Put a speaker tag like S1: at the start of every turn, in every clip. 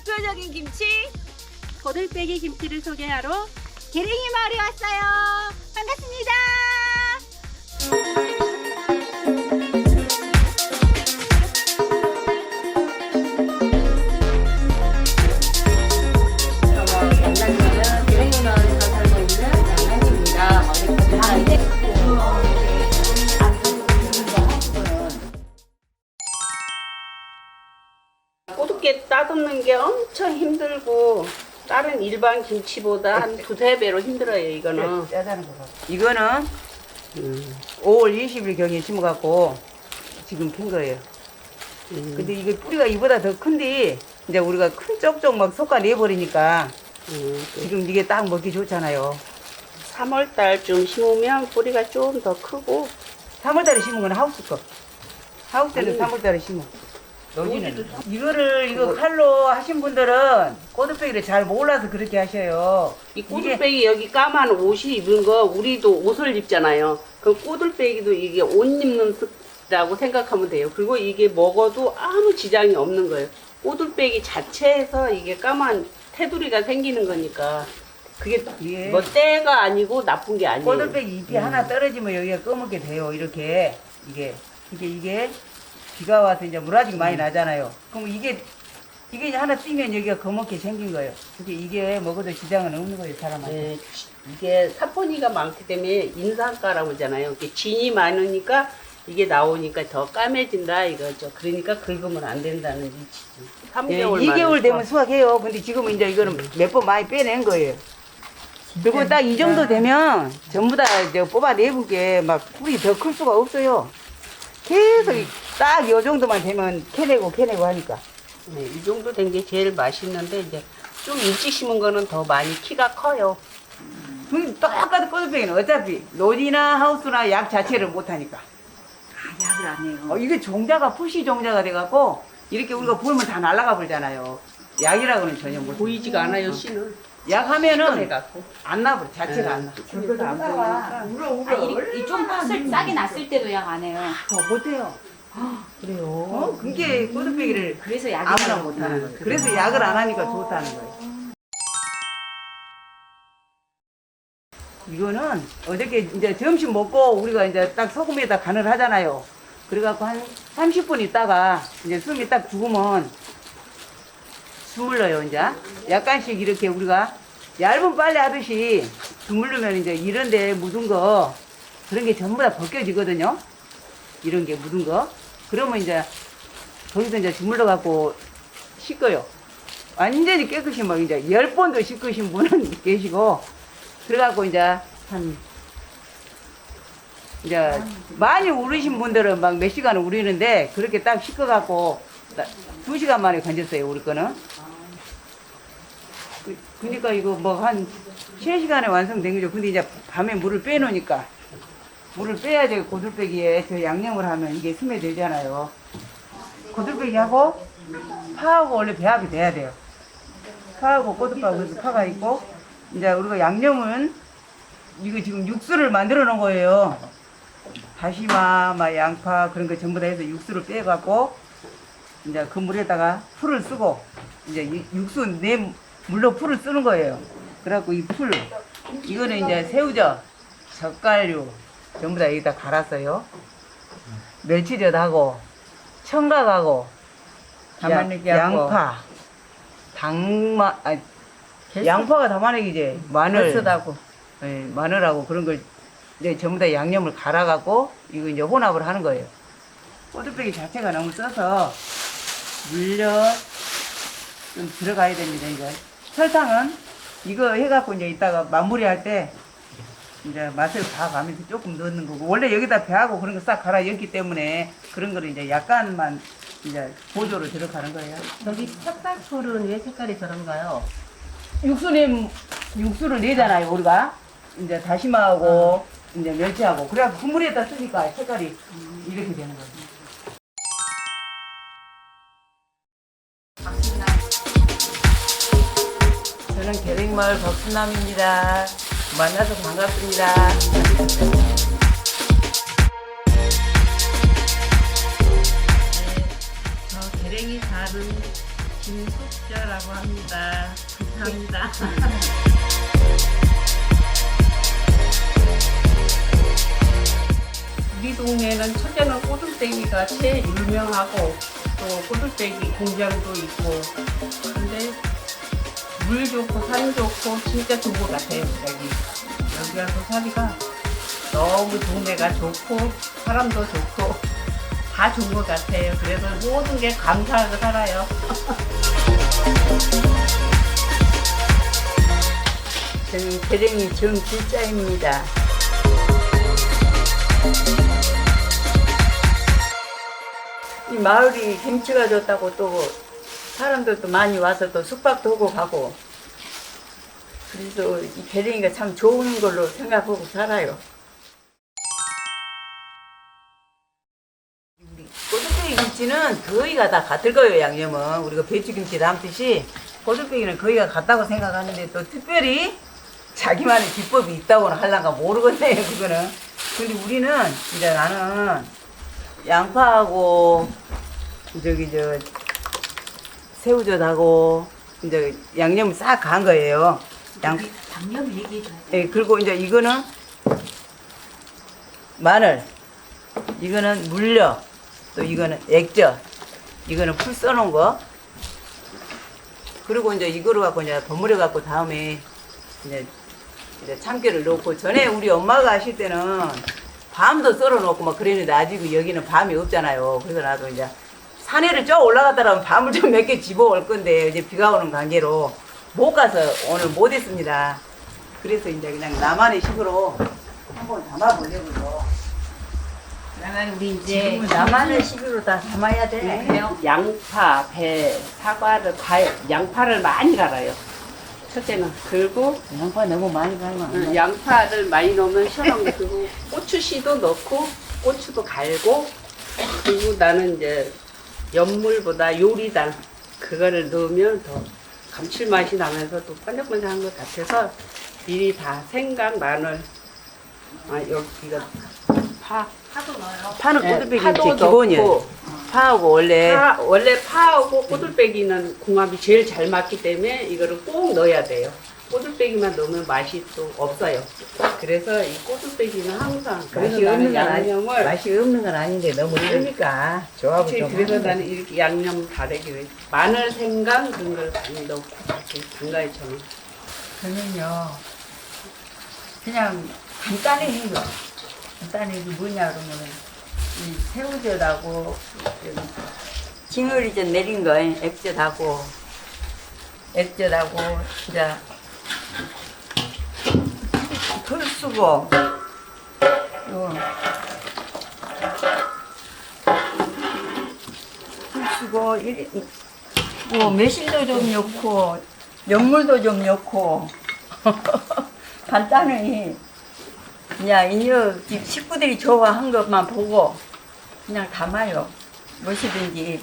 S1: 독특적인 김치 거들빼기 김치를 소개하러 계랭이 마을에 왔어요. 반갑습니다.
S2: 따듬는 게 엄청 힘들고 다른 일반 김치보다 한 두세 배로 힘들어요 이거는
S3: 짜자는 거 봐. 이거는 5월 20일 경에 심어갖고 지금 핀 거예요.
S2: 음.
S3: 근데 이게 뿌리가 이보다 더 큰데 이제 우리가 큰 쪽쪽 막 솎아 내버리니까
S2: 음,
S3: 지금 이게 딱 먹기 좋잖아요.
S2: 3월 달쯤 심으면 뿌리가 좀 더 크고
S3: 3월달에 심은 건 하우스 거. 하우스 때는
S2: 아니.
S3: 3월달에 심어. 노지는. 이거를 이거 칼로 하신 분들은 꼬들빼기를 잘 몰라서 그렇게 하셔요.
S2: 이 꼬들빼기 여기 까만 옷이 입은 거 우리도 옷을 입잖아요. 그 꼬들빼기도 이게 옷 입는 라고 생각하면 돼요. 그리고 이게 먹어도 아무 지장이 없는 거예요. 꼬들빼기 자체에서 이게 까만 테두리가 생기는 거니까 그게
S3: 이게
S2: 뭐 때가 아니고 나쁜 게 아니에요.
S3: 꼬들빼기 잎이 하나 떨어지면 여기가 검게 돼요. 이렇게. 이게 이게 이게 비가 와서 이제 물아지기 많이 나잖아요. 그럼 이게 이게 이제 하나 띄면 여기가 검게 생긴 거예요. 근데 이게 먹어도 지장은 없는 거예요, 사람한테.
S2: 네, 이게 사포니가 많기 때문에 인산가라고 하잖아요. 이게 진이 많으니까 이게 나오니까 더 까매진다 이거죠. 그러니까 긁으면 안 된다는 이치죠.
S3: 예,
S2: 3개월
S3: 2개월 되면 수확해요. 근데 지금은 이제 이거는 몇 번 많이 빼낸 거예요. 그리고 딱 이 정도 되면 전부 다 이제 뽑아내본 게막 뿌리 더클 수가 없어요. 계속 딱이 정도만 되면 캐내고 캐내고 하니까.
S2: 네, 이 정도 된 게 제일 맛있는데 이제 좀 일찍 심은 거는 더 많이 키가 커요.
S3: 그 똑같은 꼬들빼기는 어차피 노지나 하우스나 약 자체를 못하니까.
S1: 아, 약을 안 해요.
S3: 어, 이게 종자가 푸시 종자가 돼갖고 이렇게 우리가 부으면 다 날아가 버리잖아요. 약이라고는 전혀 못.
S2: 보이지가 않아요 씨는.
S3: 약 하면은
S2: 해갖고.
S3: 안 나버려 자체가 안 나.
S2: 그래서 안 보이니까.
S1: 아, 이좀 팥을 싸게 났을 때도 약 안 해요.
S3: 더 못해요.
S2: 그래요.
S3: 어? 그게 꼬들빼기를
S1: 그래서 약이
S3: 아무나
S1: 나요.
S3: 못하는 거예요. 그래서 약을 안 하니까 좋다는 거예요. 이거는 어저께 이제 점심 먹고 우리가 이제 딱 소금에다 간을 하잖아요. 그래갖고 한 30분 있다가 이제 숨이 딱 죽으면 주물러요, 이제. 약간씩 이렇게 우리가 얇은 빨래 하듯이 주물르면 이제 이런데 묻은 거 그런 게 전부 다 벗겨지거든요. 이런 게 묻은 거. 그러면 이제 거기서 이제 주물러 갖고 씻어요. 완전히 깨끗이 막 이제 열 번도 씻으신 분은 계시고, 그래갖고 이제 한, 이제 많이 우리신 분들은 막 몇 시간을 우리는데, 그렇게 딱 씻어갖고, 나- 두 시간 만에 건졌어요, 우리 거는. 그, 그니까 이거 뭐 한, 세 시간에 완성된 거죠. 근데 이제 밤에 물을 빼놓으니까, 물을 빼야지 고들빼기에 저 양념을 하면 이게 스며들잖아요. 고들빼기하고 파하고 원래 배합이 돼야 돼요. 파하고 꼬들파하고 파가 있고 이제 우리가 양념은 이거 지금 육수를 만들어 놓은 거예요. 다시마, 막 양파 그런 거 전부 다 해서 육수를 빼갖고 이제 그 물에다가 풀을 쓰고 이제 이 육수 내 물로 풀을 쓰는 거예요. 그래갖고 이 풀 이거는 이제 새우젓, 젓갈류 전부 다 여기다 갈았어요. 멸치젓하고 청각하고
S4: 담아내기하고.
S3: 양파, 당마, 아, 양파가 담아내기지. 마늘,
S4: 버섯하고
S3: 예, 마늘하고 그런 걸 이제 전부 다 양념을 갈아갖고 이거 이제 혼합을 하는 거예요. 꼬들빼기 자체가 너무 써서 물엿 좀 들어가야 됩니다. 이제 설탕은 이거 해갖고 이제 이따가 마무리할 때 이제 맛을 봐가면서 조금 넣는 거고 원래 여기다 배하고 그런 거 싹 갈아 였기 때문에 그런 거를 이제 약간만 이제 보조로 들어가는 거예요.
S4: 저기 찹쌀풀은 왜 색깔이 저런가요?
S3: 육수 내 육수를 내잖아요 우리가 이제 다시마하고 이제 멸치하고 그래야 국물에다 쓰니까 색깔이 이렇게 되는 거예요. 저는 계백마을 박순남입니다. 만나서 반갑습니다.
S4: 네, 계랭이 다른 김숙자라고 합니다. 감사합니다.
S2: 우리 동네는 첫째는 꼬들떼기가 제일 유명하고 또 꼬들떼기 공장도 있고 근데 물 좋고 산 좋고 진짜 좋은 것 같아요 여기. 여기 와서 살기가 너무 동네가 좋고 사람도 좋고 다 좋은 것 같아요. 그래서 모든 게 감사하고 살아요.
S5: 저는 대령이 정길자입니다. 이 마을이 경치가 좋다고 또 사람들도 많이 와서 또 숙박도 하고 가고. 그래서 이 대령이가 참 좋은 걸로 생각하고 살아요. 꼬들빼기 김치는 거의가 다 같을 거예요 양념은. 우리가 배추김치 담듯이 꼬들빼기는 거의가 같다고 생각하는데 또 특별히 자기만의 비법이 있다고는 할란가 모르겠네요 그거는. 근데 우리는 이제 나는 양파하고 저기 저 새우젓하고 이제 양념을 싹간 거예요 양
S1: 양념 얘기해 줘.
S5: 예, 그리고 이제 이거는 마늘, 이거는 물엿, 또 이거는 액젓, 이거는 풀 써놓은 거. 그리고 이제 이거를 갖고 이제 버무려 갖고 다음에 이제 이제 참깨를 넣고 전에 우리 엄마가 하실 때는 밤도 썰어 놓고 막 그랬는데 아직 여기는 밤이 없잖아요. 그래서 나도 이제 산에를 쭉 올라갔다라면 밤을 좀 몇 개 집어올 건데 이제 비가 오는 관계로 못 가서 오늘 못 했습니다. 그래서 이제 그냥 나만의 식으로 한번 담아보려고요.
S1: 그러면 우리 이제
S5: 지금은 나만의 식으로 다 담아야 돼.
S2: 네. 양파, 배, 사과를 과 양파를 많이 갈아요 첫째는 그리고
S5: 양파 너무 많이 갈면 안 돼.
S2: 양파를 많이 넣으면 시원한 거 그리고 고추씨도 넣고 고추도 갈고 그리고 나는 이제 연물보다 요리당 그거를 넣으면 더 감칠맛이 나면서 또 반짝반짝한 것 같아서 미리 다 생강, 마늘 아 여기가 파
S5: 파는
S2: 네,
S5: 꼬들빼기
S2: 파도
S5: 김치 기본이에요.
S2: 넣고.
S5: 파하고 원래
S2: 파, 원래 파하고 꼬들빼기는 궁합이 제일 잘 맞기 때문에 이거를 꼭 넣어야 돼요. 꼬들빼기만 넣으면 맛이 또 없어요. 그래서 이 꼬들빼기는 항상 그래서
S5: 맛이 없는
S2: 나는
S5: 건 아니,
S2: 양념을
S5: 맛이 없는 건 아닌데 너무 쓰니까 조합을
S2: 그치,
S5: 좀
S2: 그래서
S5: 하는
S2: 나는. 이렇게 양념 다르게 왜 마늘, 생강 그런 걸 많이 넣고 이렇게 담가요 저는.
S5: 저는요 그냥 간단히 해요. 간단히 이게 뭐냐 그러면은 이 새우젓하고 여기 징어리젓 내린 거 액젓하고 액젓하고 이제 털 쓰고. 요털 쓰고 이리 뭐 매실도 좀 넣고 연물도 좀 넣고. 간단히. 그냥 이녀 집 식구들이 좋아한 것만 보고 그냥 담아요. 무엇이든지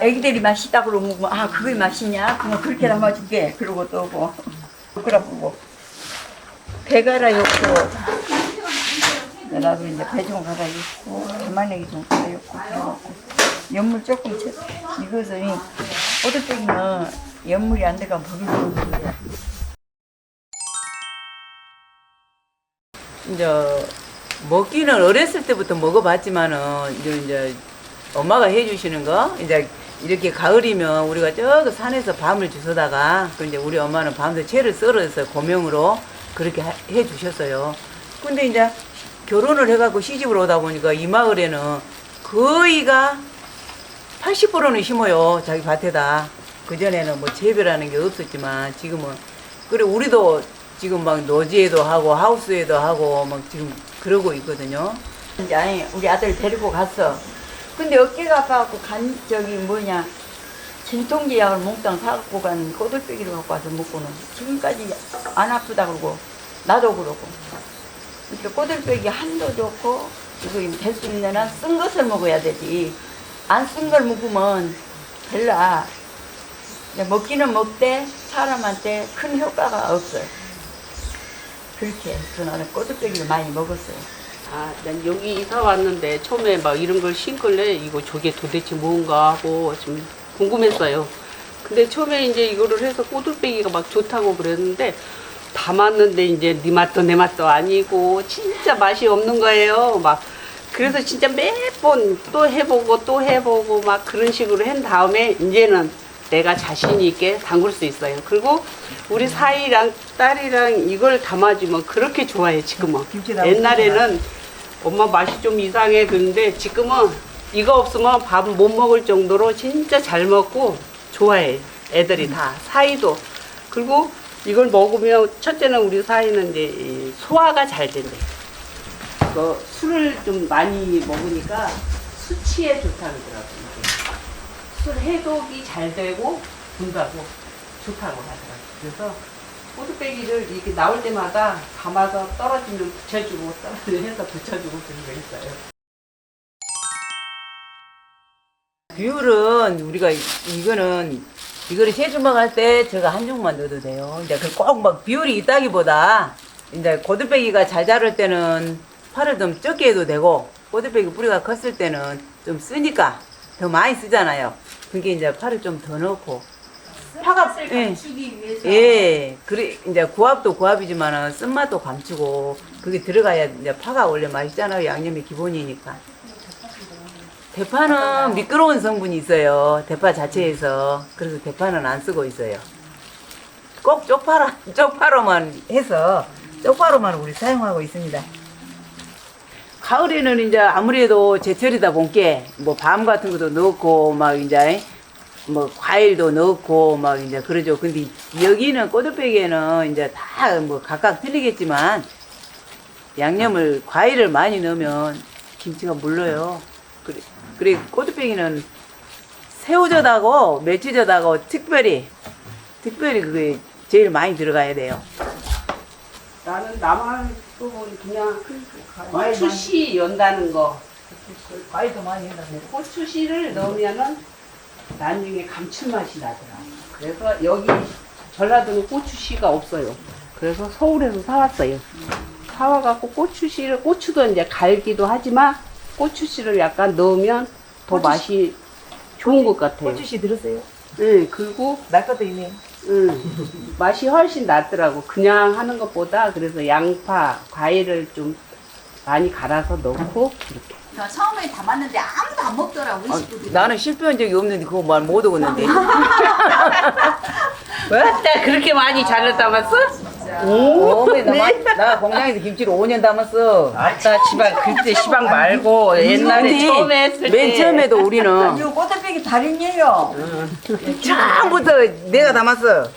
S5: 애기들이 맛있다 그러면 뭐, 아 그게 맛있냐? 그럼 그렇게 담아줄게. 그러고 또 뭐. 그러고 배갈아 넣고 나도 이제 배 좀 갈아 넣고 담아내기 좀 갈아 넣고 그래갖고 연물 조금 채 이것은 꼬들빼기는 연물이 안 들어가면 버리고 거야. 이제 먹기는 어렸을 때부터 먹어봤지만은 이제, 이제 엄마가 해주시는 거 이제 이렇게 가을이면 우리가 저기 산에서 밤을 주워다가 그 이제 우리 엄마는 밤새 채를 썰어서 고명으로 그렇게 하- 해 주셨어요. 근데 이제 결혼을 해갖고 시집을 오다 보니까 이 마을에는 거의가 80%는 심어요 자기 밭에다 그 전에는 뭐 재배라는 게 없었지만 지금은 그래 우리도 지금 막 노지에도 하고 하우스에도 하고 막 지금 그러고 있거든요. 이제 아니 우리 아들 데리고 갔어. 근데 어깨가 아파갖고 간 저기 뭐냐 진통제 약을 몽땅 사갖고 간 꼬들빼기를 갖고 와서 먹고는 지금까지 안 아프다 그러고 나도 그러고. 그러니까 꼬들빼기 한도 좋고 이거 될 수 있는 한 쓴 것을 먹어야 되지. 안 쓴 걸 먹으면 별로 이제 먹기는 먹되 사람한테 큰 효과가 없어요. 그렇게 나는 꼬들빼기를 많이 먹었어요.
S2: 아, 난 여기 이사 왔는데 처음에 막 이런 걸 신걸래 이거 저게 도대체 뭔가 하고 좀 궁금했어요. 근데 처음에 이제 이거를 해서 꼬들빼기가 막 좋다고 그랬는데 다 담았는데 이제 네 맛도 내 맛도 아니고 진짜 맛이 없는 거예요. 막 그래서 진짜 매번 또 해보고 또 해보고 막 그런 식으로 한 다음에 이제는 내가 자신 있게 담글 수 있어요. 그리고 우리 사이랑 딸이랑 이걸 담아주면 그렇게 좋아해 지금은.
S6: 김치 담으시구나.
S2: 옛날에는 엄마 맛이 좀 이상해 그런데 지금은 이거 없으면 밥 못 먹을 정도로 진짜 잘 먹고 좋아해 애들이 다 사이도 그리고 이걸 먹으면 첫째는 우리 사이는 이제 이 소화가 잘 된대. 그 술을 좀 많이 먹으니까 수치에 좋다 그러더라고요. 술 해독이 잘 되고 분다고 좋다고 하더라고요. 그래서 호두빼기를 이렇게 나올 때마다 담아서 떨어지면 붙여주고 떨어지면 해서 붙여주고 그런 거 있어요.
S3: 비율은 우리가 이- 이거는 이거를 세 주먹 할 때 제가 한 주먹만 넣어도 돼요. 이제 꼭막 비율이 있다기보다 이제 고들빼기가 잘 자랄 때는 파를 좀 적게 해도 되고 고들빼기 뿌리가 컸을 때는 좀 쓰니까 더 많이 쓰잖아요. 그게 이제 파를 좀 더 넣고 파가 예. 예, 그래 이제 구합도 구합이지만은 쓴맛도 감추고 그게 들어가야 이제 파가 원래 맛있잖아요. 양념이 기본이니까. 대파는 미끄러운 성분이 있어요. 대파 자체에서. 그래서 대파는 안 쓰고 있어요. 꼭 쪽파로, 쪽파로만 해서 쪽파로만 우리 사용하고 있습니다. 가을에는 이제 아무래도 제철이다 보니까 뭐 밤 같은 것도 넣고 막 이제 뭐 과일도 넣고 막 이제 그러죠. 근데 여기는 꼬들빼기에는 이제 다 뭐 각각 틀리겠지만 양념을 과일을 많이 넣으면 김치가 물러요. 그래, 그래 꼬들빼기는 새우젓하고 멸치젓하고 특별히 특별히 그게 제일 많이 들어가야 돼요.
S2: 나는 나만 쪽은 그냥
S6: 과일
S2: 고추씨 연다는 거.
S3: 과일도 많이 넣어요.
S2: 고추씨를 넣으면은 나중에 감칠맛이 나더라. 그래서 여기 전라도는 고추씨가 없어요. 그래서 서울에서 사왔어요. 사와갖고 고추씨를 고추도 이제 갈기도 하지만 고추씨를 약간 넣으면 더 맛이 좋은 것 같아요.
S3: 고추씨 들었어요?
S2: 네, 그리고
S3: 날 것도 있네요.
S2: 음, 맛이 훨씬 낫더라고. 그냥 하는 것보다 그래서 양파, 과일을 좀 많이 갈아서 넣고 이렇게.
S1: 저 처음에 담았는데 아무도 안 먹더라고 우리
S3: 아,
S1: 식구들이.
S3: 나는 실패한 적이 없는데 그거 말 못 오겠는데.
S2: 나 그렇게 많이 잘 담았어?
S3: 나, 마- 나 공장에서 김치를 5년 담았어.
S2: 아따 시방 그때 시방 말고 옛날에 처음에 했을 때
S3: 맨 처음에도 우리는
S5: 이거 꼬들빼기 달인이에요.
S3: 처음부터 내가 담았어.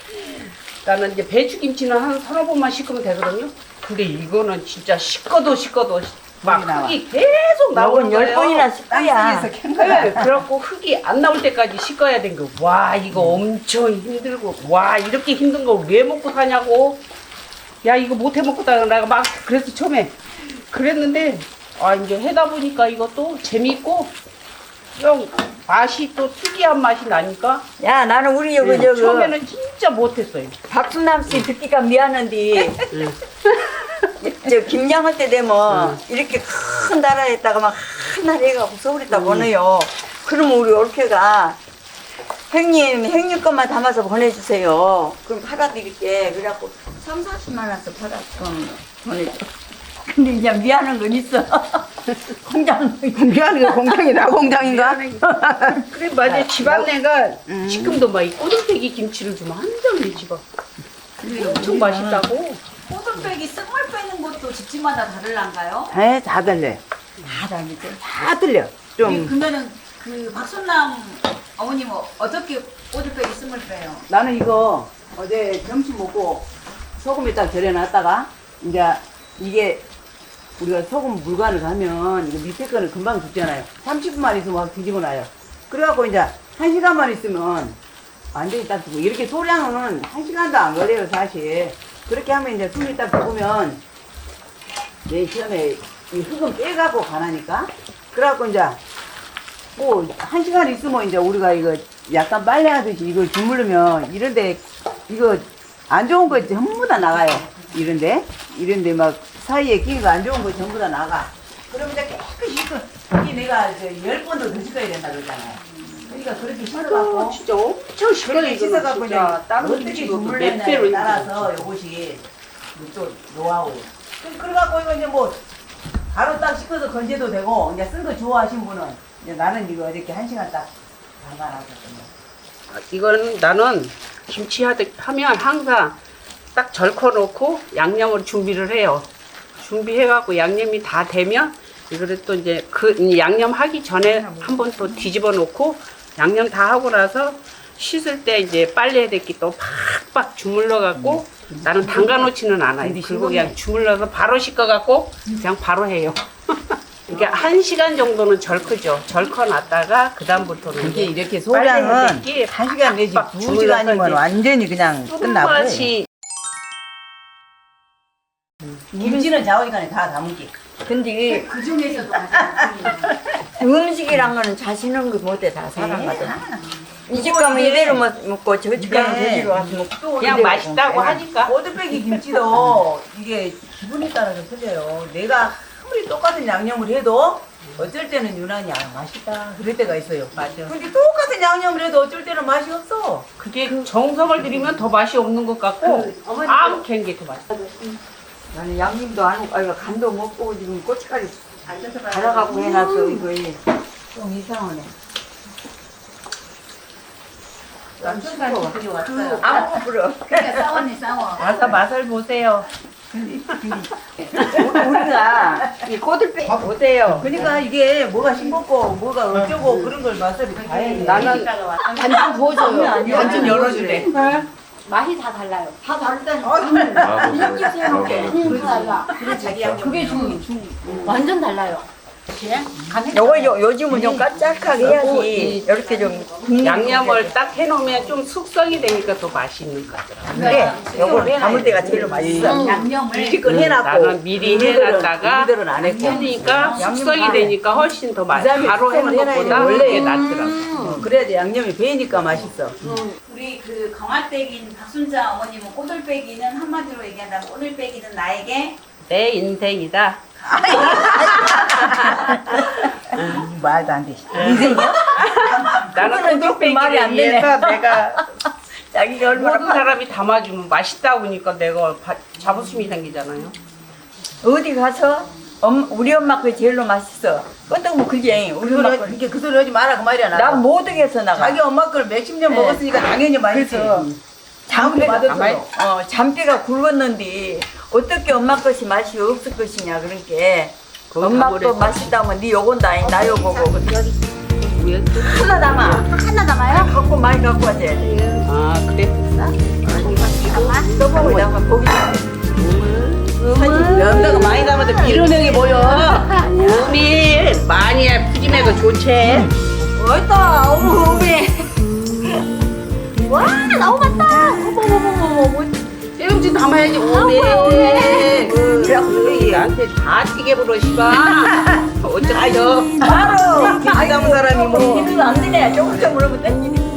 S2: 나는 이제 배추 김치는 한 서너 번만 씻으면 되거든요. 근데 이거는 진짜 씻어도 씻어도 막
S6: 나와.
S2: 흙이 계속 나오는
S5: 이건 열
S2: 거예요.
S5: 번이나 씻어야.
S6: 땅속에서 캔 거야.
S2: 네, 그래갖고 흙이 안 나올 때까지 씻어야 된 거. 와 이거 엄청 힘들고 와 이렇게 힘든 걸 왜 먹고 사냐고. 야 이거 못 해 먹고 다 내가 막 그래서 처음에 그랬는데 아 이제 해다 보니까 이것도 재밌고 좀 맛이 또 특이한 맛이 나니까
S5: 야, 나는 우리 여기
S2: 네,
S5: 저기
S2: 처음에는 진짜 못했어요.
S5: 박순남 씨 듣기가 미안한데 저 김양할 때 되면 이렇게 큰 나라에다가 막 하나 해가고 서울에다 보내요. 그러면 우리 올케가 형님, 형님 것만 담아서 보내주세요. 그럼 팔아드릴게. 그래갖고 3, 40만 원서 팔아, 그럼 보내줘. 근데 이제 미안한 건 있어. 공장.
S6: 미안해 공장이 나 공장인가?
S2: 그래 맞아 집안내가 지금도 막 이 꼬들빼기 김치를 주면 한정이 집어. 엄청 맛있다고.
S1: 꼬들빼기 쓴물 빼는 것도 집집마다 다를란가요?
S3: 에, 다 달래.
S5: 다 다니죠.
S3: 다 틀려. 좀
S1: 그러면은 그 박순남 어머님은 어떻게 꼬들 빼기 쓴물 빼요?
S3: 나는 이거 어제 점심 먹고 소금에 딱 절여놨다가 이제 이게 우리가 소금 물관을 가면 이거 밑에 거는 금방 죽잖아요. 30분만 있으면 막 뒤지고 나요. 그래갖고 이제 한 시간만 있으면 완전히 딱 죽고 이렇게 소량은 한 시간도 안 걸려요 사실. 그렇게 하면 이제 숨이 딱 죽으면 내 시험에 이 흙은 빼갖고 가라니까. 그래갖고 이제 뭐 한 시간 있으면 이제 우리가 이거 약간 빨래하듯이 이걸 주물르면 이런데 이거 안 좋은 거 전부 다 나가요. 이런데 이런데 막 사이에 끼가 안 좋은 거 전부 다 나가. 그러면 이제 깨끗이. 이게 내가 이제 열 번도 더 씻어야 된다 그러잖아요. 그러니까 그렇게 씻어갖고
S2: 아, 진짜 엄청
S3: 그렇게 씻어갖고 이제
S2: 다른
S3: 어떻게
S2: 몇
S3: 주물르냐에
S2: 배로
S3: 따라서 요것이 또 노하우. 그- 그래갖고 이거 이제 뭐 바로 딱 씻어서 건져도 되고 이제 쓴 거 좋아하신 분은 이제 나는 이거 이렇게 한 시간 딱 담가놨거든요.
S2: 이건 나는 김치 하듯 하면 항상 딱 절커 놓고 양념을 준비를 해요. 준비해갖고 양념이 다 되면 이거를 또 이제 그 양념 하기 전에 한번 또 뒤집어 놓고 양념 다 하고 나서 씻을 때 이제 빨래 대기 또 팍팍 주물러 갖고 나는 담가 놓지는 않아요. 그리고 그냥 주물러서 바로 씻어 갖고 그냥 바로 해요. 이게 한 시간 정도는 절크죠. 절커 놨다가 그 다음부터는
S3: 이게 이렇게 소량은
S2: 대기
S3: 한 시간 내지 두
S2: 주물러서
S3: 시간이면
S2: 이제
S3: 완전히 그냥 끝나고.
S2: 조금씩
S3: 김치는 자오니까 다 담기.
S5: 근데
S1: 그 중에서도
S5: 음식이란 거는 자신은 그 못해 다 사람마다. 이 집 가면 이대로 먹- 먹고 저집 가면
S3: 네.
S5: 저기로 와서 먹고 또
S2: 그냥 맛있다고. 하니까
S3: 꼬들빼기 김치도 이게 기분에 따라서 틀려요. 내가 아무리 똑같은 양념을 해도 어쩔 때는 유난히 아, 맛있다 그럴 때가 있어요.
S2: 맞아.
S3: 근데 똑같은 양념을 해도 어쩔 때는 맛이 없어.
S2: 그게 정성을 들이면 더 맛이 없는 것 같고 아무 캔 게 더 맛있어.
S5: 나는 양념도 안 먹고 아이고 간도 먹고 지금 고춧가루 갈아가고 해놨어 이거 좀 이상하네.
S1: 남편까지 왔어요.
S5: 안 부풀어.
S1: 그러니까 싸웠니 싸워.
S2: 와서 맛을 보세요.
S5: 우리가 이 꼬들빼기 못해요.
S3: 그러니까 이게 뭐가 싱겁고 뭐가 어쩌고 그런 걸 맛을 다 해.
S2: 나는
S1: 반찬 보여줘요.
S2: 완전 열어주래.
S1: 맛이 다 달라요. 다 다르다니까.
S7: 아,
S1: 음, 다 달라.
S3: 그래 자기 양념.
S1: 그게 중, 중. 완전 달라요.
S5: 요거 요, 요즘은 좀 까짝하게 해야지. 이렇게 좀 굽는
S2: 양념을 딱 해놓으면 좀 숙성이 되니까 더 맛있는 거더라.
S5: 그래. 요걸 담을 때가 제일 맛있어.
S1: 양념을
S3: 이걸 해놨고.
S2: 나는 미리 해놨다가
S3: 우리들은 안 했고.
S2: 하니까 숙성이 되니까 훨씬 더 맛.
S3: 그다음에
S2: 바로 해놓은
S3: 숙성을 해놔야
S2: 것보다
S3: 돼. 원래
S2: 이게 낫더라고.
S3: 어, 그래야지 양념이 배니까 맛있어.
S1: 우리 그 강화댁인 박순자 어머님은 꼬들빼기는 한마디로 얘기한다면 꼬들빼기는 나에게
S2: 내 인생이다.
S3: 음, 말도 안 돼.
S2: 나는 꼬들빼기를
S5: 말이 안 되네.
S2: 내가
S5: 자기가 얼마나
S2: 모든 사람이 담아주면 맛있다 보니까 내가 바- 자부심이 생기잖아요.
S5: 어디 가서 엄, 우리 엄마 그 제일로 맛있어. 끄떡 뭐 그게 우리
S3: 그
S5: 엄마
S3: 소리, 그 소리 하지 마라 그 말이야 나.
S5: 난 모든 게서 나가.
S3: 자기 엄마 걸 몇십 년
S5: 네.
S3: 먹었으니까 당연히 맛있지.
S5: 그래서 잠비가
S3: 맛없어도.
S2: 가만히-
S5: 어, 잠비가 굵었는데 어떻게 엄마 것이 맛이 없을 것이냐 그러니까 엄마 거 맛있다면 네 요건다 아니 나 요거고
S2: 왜 또-
S5: 하나 담아 하나 담아요? 갖고 많이 갖고 와줘야 돼
S2: 아 그래.
S5: 소금을 담아 고기
S3: 연다가 많이 담아도 비린내게 보여.
S2: 우리 많이 푸짐해도 좋지.
S5: 어따 어머 어메 와 너무 맛다 어머 어머 어머 어머
S2: 찌금치 담아야지 오메. 그래 나한테 다 튀게 부러 시가. 어쩌요.
S5: 바로
S3: 김치 담은 사람이 뭐.
S5: 이거 안 되네 조금 좀 물으면 땡기네